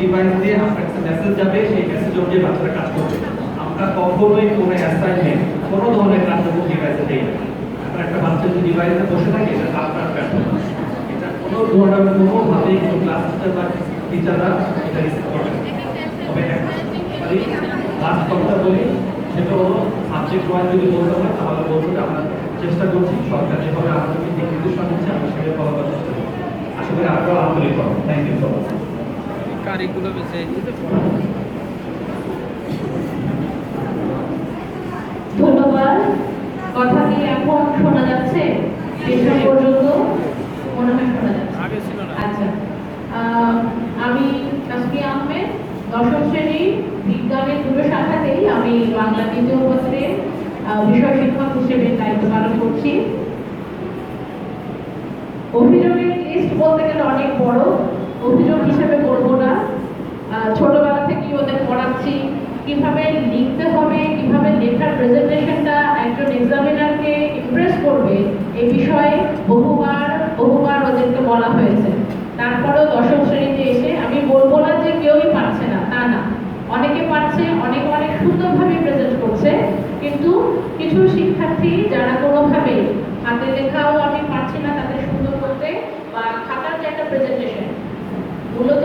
Device দিয়ে আপনার কাছে মেসেজ যাবে, সেই মেসেজ অনুযায়ী বাচ্চারা কাজ করবে। আমরা কখনোই কোনো অ্যাসাইনমেন্ট কোনো ধরনের কার্যক্রম ডিভাইসে দেই না আপনার একটা বাচ্চা যদি ডিভাইসে বসে থাকে, এটা আপনার ব্যর্থতা এটা কোনো ধরনের কোনোভাবেই কোনো ক্লাস টিচার বা টিচাররা এটা রিসিভ করবে তবে লাস্ট কথা বলি, সেটা হলো সাবজেক্ট ওয়াইজ যদি বলতে হয়, তাহলে বলতে হবে আমরা চেষ্টা করছি, সরকার যেভাবে আমাদেরকে দিক নির্দেশনা দিচ্ছে, আমরা সেভাবে ফলো করার চেষ্টা করছি। আশা করি আপনারাও আন্তরিক করবেন থ্যাংক ইউ সো মাচ কারিগুলো বেঁচে ধন্যবাদ। কথা কি এখন শোনা যাচ্ছে? পেছন পর্যন্ত? মনে হয় শোনা যাচ্ছে। আগে ছিল না। আচ্ছা। আমি আহমেদ দশম শ্রেণি বিজ্ঞানের দুটো শাখাতেই আমি বাংলা দ্বিতীয় পত্রে বিষয় শিক্ষক হিসেবে দায়িত্ব পালন করছি। অভিযোগের লিস্ট বলতে গেলে অনেক বড়। অভিযোগ হিসেবে কীভাবে লিখতে হবে, কীভাবে লেখার প্রেজেন্টেশনটা একজন এক্সামিনারকে ইমপ্রেস করবে এই বিষয়ে বহুবার বহুবার ওদেরকে বলা হয়েছে। তারপরেও দশম শ্রেণীতে এসে আমি বলব না যে কেউই পারছে না, তা না। অনেকে পারছে, অনেকে অনেক সুন্দরভাবে প্রেজেন্ট করছে, কিন্তু কিছু শিক্ষার্থী যারা কোনোভাবে হাতে লেখাও আমি পারছি না তাদের সুন্দর করতে বা খাতার যে একটা প্রেজেন্টেশন মূলত